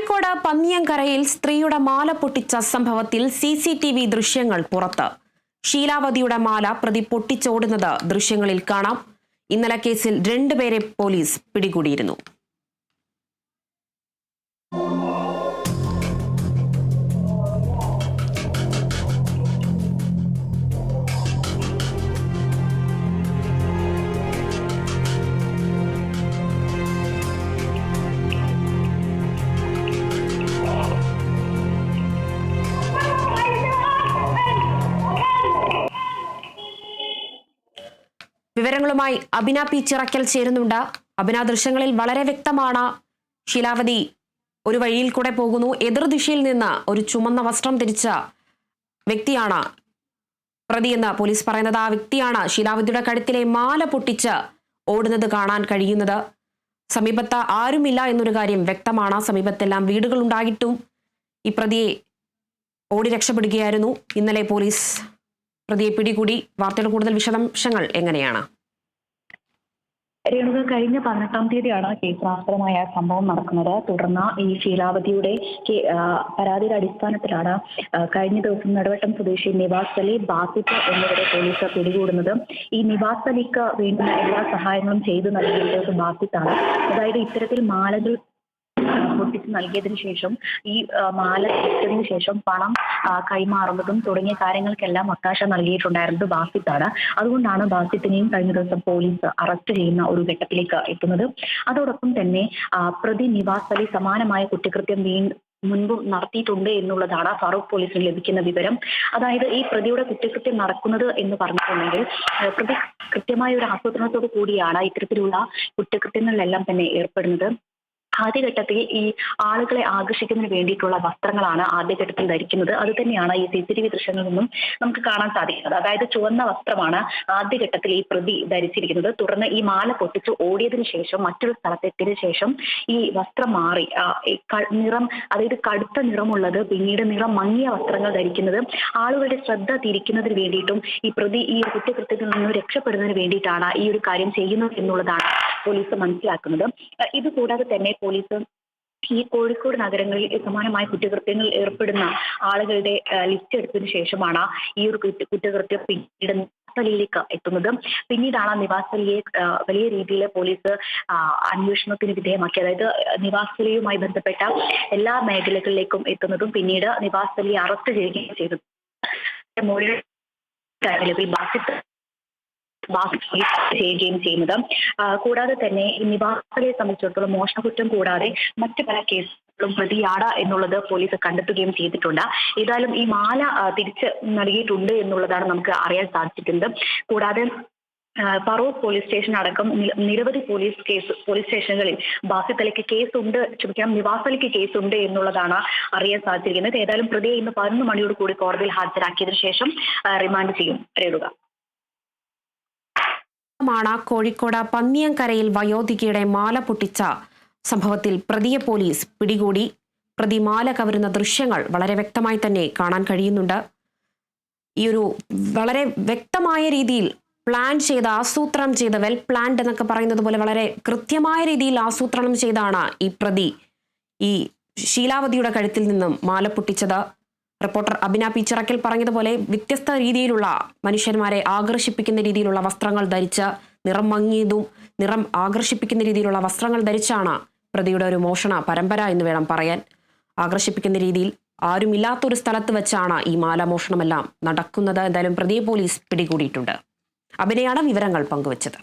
കോഴിക്കോട് പന്നിയങ്കരയിൽ സ്ത്രീയുടെ മാല പൊട്ടിച്ച സംഭവത്തിൽ സി സി ടി വി ദൃശ്യങ്ങൾ പുറത്ത്. ഷീലാവതിയുടെ മാല പ്രതി പൊട്ടിച്ചോടുന്നത് ദൃശ്യങ്ങളിൽ കാണാം. ഇന്നലെ കേസിൽ രണ്ടുപേരെ പോലീസ് പിടികൂടിയിരുന്നു. വിവരങ്ങളുമായി അബിന പി ചിറക്കൽ ചേരുന്നുണ്ട്. അബിന ദൃശ്യങ്ങളിൽ വളരെ വ്യക്തമാണ് ശീലാവതി ഒരു വഴിയിൽ കൂടെ പോകുന്നു. എതിർദിശയിൽ നിന്ന് ഒരു ചുമന്ന വസ്ത്രം ധരിച്ച വ്യക്തിയാണ് പ്രതിയെന്ന് പോലീസ് പറയുന്നത്. ആ വ്യക്തിയാണ് ശീലാവതിയുടെ കഴുത്തിലെ മാല പൊട്ടിച്ച് ഓടുന്നത് കാണാൻ കഴിയുന്നത്. സമീപത്ത് ആരുമില്ല എന്നൊരു കാര്യം വ്യക്തമാണ്. സമീപത്തെല്ലാം വീടുകൾ ഉണ്ടായിട്ടും ഈ പ്രതിയെ ഓടി രക്ഷപ്പെടുകയായിരുന്നു. ഇന്നലെ പോലീസ് പ്രതിയെ പിടികൂടി. വാർത്തയുടെ കൂടുതൽ വിശദാംശങ്ങൾ എങ്ങനെയാണ്? രേണുക കഴിഞ്ഞ പതിനെട്ടാം തീയതിയാണ് കേസിനാസ്പദമായ സംഭവം നടക്കുന്നത്. തുടർന്ന് ഈ ശീലാവതിയുടെ പരാതിയുടെ അടിസ്ഥാനത്തിലാണ് കഴിഞ്ഞ ദിവസം നെടുവട്ടം സ്വദേശി നിവാസ് അലി ബാസിത്ത് എന്നിവരെ പോലീസ് പിടികൂടുന്നത്. ഈ നിവാസ് അലിക്ക് വേണ്ടുന്ന എല്ലാ സഹായങ്ങളും ചെയ്തു നൽകിയത് ബാസിത്താണ് അതായത് ഇത്തരത്തിൽ മാലകൾ പൊട്ടിച്ച് നൽകിയതിനു ശേഷം ഈ മാല ഇട്ടതിനു ശേഷം പണം കൈമാറുന്നതും തുടങ്ങിയ കാര്യങ്ങൾക്കെല്ലാം ഒത്താശ നൽകിയിട്ടുണ്ടായിരുന്നത് ബാസിത്താണ്. അതുകൊണ്ടാണ് ബാസിത്തിനെയും കഴിഞ്ഞ ദിവസം പോലീസ് അറസ്റ്റ് ചെയ്യുന്ന ഒരു ഘട്ടത്തിലേക്ക് എത്തുന്നത്. അതോടൊപ്പം തന്നെ പ്രതി നിവാസ് അലി സമാനമായ കുറ്റകൃത്യം വീ മുൻപും നടത്തിയിട്ടുണ്ട് എന്നുള്ളതാണ് ഫറൂഖ് പോലീസിന് ലഭിക്കുന്ന വിവരം. അതായത് ഈ പ്രതിയുടെ കുറ്റകൃത്യം നടക്കുന്നത് എന്ന് പറഞ്ഞിട്ടുണ്ടെങ്കിൽ പ്രതി കൃത്യമായ ഒരു ആസൂത്രണത്തോടു കൂടിയാണ് ഇത്തരത്തിലുള്ള കുറ്റകൃത്യങ്ങളിലെല്ലാം തന്നെ ഏർപ്പെടുന്നത്. ആദ്യഘട്ടത്തിൽ ഈ ആളുകളെ ആകർഷിക്കുന്നതിന് വേണ്ടിയിട്ടുള്ള വസ്ത്രങ്ങളാണ് ആദ്യഘട്ടത്തിൽ ധരിക്കുന്നത്. അത് തന്നെയാണ് ഈ സി സി ടി വി ദൃശ്യങ്ങളിൽ നിന്നും നമുക്ക് കാണാൻ സാധിക്കുന്നത്. അതായത് ചുവന്ന വസ്ത്രമാണ് ആദ്യഘട്ടത്തിൽ ഈ പ്രതി ധരിച്ചിരിക്കുന്നത്. തുടർന്ന് ഈ മാല പൊട്ടിച്ച് ഓടിയതിനു ശേഷം മറ്റൊരു സ്ഥലത്തെത്തിയതിനു ശേഷം ഈ വസ്ത്രം മാറി. നിറം അതായത് കടുത്ത നിറമുള്ളത് പിന്നീട് നിറം മങ്ങിയ വസ്ത്രങ്ങൾ ധരിക്കുന്നത് ആളുകളുടെ ശ്രദ്ധ തിരിക്കുന്നതിന് വേണ്ടിയിട്ടും ഈ പ്രതി ഈ കുറ്റകൃത്യത്തിൽ നിന്ന് രക്ഷപ്പെടുന്നതിന് വേണ്ടിയിട്ടാണ് ഈ ഒരു കാര്യം ചെയ്യുന്നത് എന്നുള്ളതാണ് പോലീസ് മനസ്സിലാക്കുന്നത്. ഇത് കൂടാതെ തന്നെ പോലീസ് ഈ കോഴിക്കോട് നഗരങ്ങളിൽ സമാനമായ കുറ്റകൃത്യങ്ങളിൽ ഏർപ്പെടുന്ന ആളുകളുടെ ലിസ്റ്റ് എടുത്തതിനു ശേഷമാണ് ഈ ഒരു കുറ്റ- കുറ്റകൃത്യം പിന്നീട് നിവാസലിയിലേക്ക് എത്തുന്നത്. പിന്നീടാണ് നിവാസലിയെ വലിയ രീതിയിൽ പോലീസ് അന്വേഷണത്തിന് വിധേയമാക്കി. അതായത് നിവാസലിയുമായി ബന്ധപ്പെട്ട എല്ലാ മേഖലകളിലേക്കും എത്തുന്നതും പിന്നീട് നിവാസലിയെ അറസ്റ്റ് ചെയ്യുകയും ചെയ്തത് മൊഴി ഈ ചെയ്യുകയും ചെയ്യുന്നത്. കൂടാതെ തന്നെ നിവാസികളെ സംബന്ധിച്ചിടത്തോളം മോഷണക്കുറ്റം കൂടാതെ മറ്റു പല കേസുകളും പ്രതിയാട എന്നുള്ളത് പോലീസ് കണ്ടെത്തുകയും ചെയ്തിട്ടുണ്ട്. ഏതായാലും ഈ മാല തിരിച്ച് നൽകിയിട്ടുണ്ട് എന്നുള്ളതാണ് നമുക്ക് അറിയാൻ സാധിച്ചിട്ടുണ്ട്. കൂടാതെ പറോ പോലീസ് സ്റ്റേഷൻ അടക്കം നിരവധി പോലീസ് കേസ് പോലീസ് സ്റ്റേഷനുകളിൽ ബാസിത്തലയ്ക്ക് കേസുണ്ട് ക്ഷമിക്കാം നിവാസലയ്ക്ക് കേസുണ്ട് എന്നുള്ളതാണ് അറിയാൻ സാധിച്ചിരിക്കുന്നത്. ഏതായാലും പ്രതിയെ ഇന്ന് പതിനൊന്ന് മണിയോട് കൂടി കോടതിയിൽ ഹാജരാക്കിയതിനു ശേഷം റിമാൻഡ് ചെയ്യും. രേണുക മാണ് കോഴിക്കോട് പന്നിയങ്കരയിൽ വയോധികയുടെ മാല പൊട്ടിച്ച സംഭവത്തിൽ പ്രതിയെ പോലീസ് പിടികൂടി. പ്രതി മാല കവരുന്ന ദൃശ്യങ്ങൾ വളരെ വ്യക്തമായി തന്നെ കാണാൻ കഴിയുന്നുണ്ട്. ഈ ഒരു വളരെ വ്യക്തമായ രീതിയിൽ പ്ലാൻ ചെയ്ത് ആസൂത്രണം ചെയ്ത് വെൽ പ്ലാൻഡ് എന്നൊക്കെ പറയുന്നത് പോലെ വളരെ കൃത്യമായ രീതിയിൽ ആസൂത്രണം ചെയ്താണ് ഈ പ്രതി. ഈ ശീലാവതിയുടെ കഴുത്തിൽ നിന്നും മാല പൊട്ടിച്ചത്. റിപ്പോർട്ടർ അബിന പി ചിറക്കൽ പറഞ്ഞതുപോലെ വ്യത്യസ്ത രീതിയിലുള്ള മനുഷ്യന്മാരെ ആകർഷിപ്പിക്കുന്ന രീതിയിലുള്ള വസ്ത്രങ്ങൾ ധരിച്ച് നിറം മങ്ങിയതും നിറം ആകർഷിപ്പിക്കുന്ന രീതിയിലുള്ള വസ്ത്രങ്ങൾ ധരിച്ചാണ് പ്രതിയുടെ ഒരു മോഷണ പരമ്പര എന്ന് വേണം പറയാൻ. ആകർഷിപ്പിക്കുന്ന രീതിയിൽ ആരുമില്ലാത്തൊരു സ്ഥലത്ത് വെച്ചാണ് ഈ മാലമോഷണമെല്ലാം നടക്കുന്നത്. എന്തായാലും പ്രതിയെ പോലീസ് പിടികൂടിയിട്ടുണ്ട്. അഭിനയാണ് വിവരങ്ങൾ പങ്കുവച്ചത്.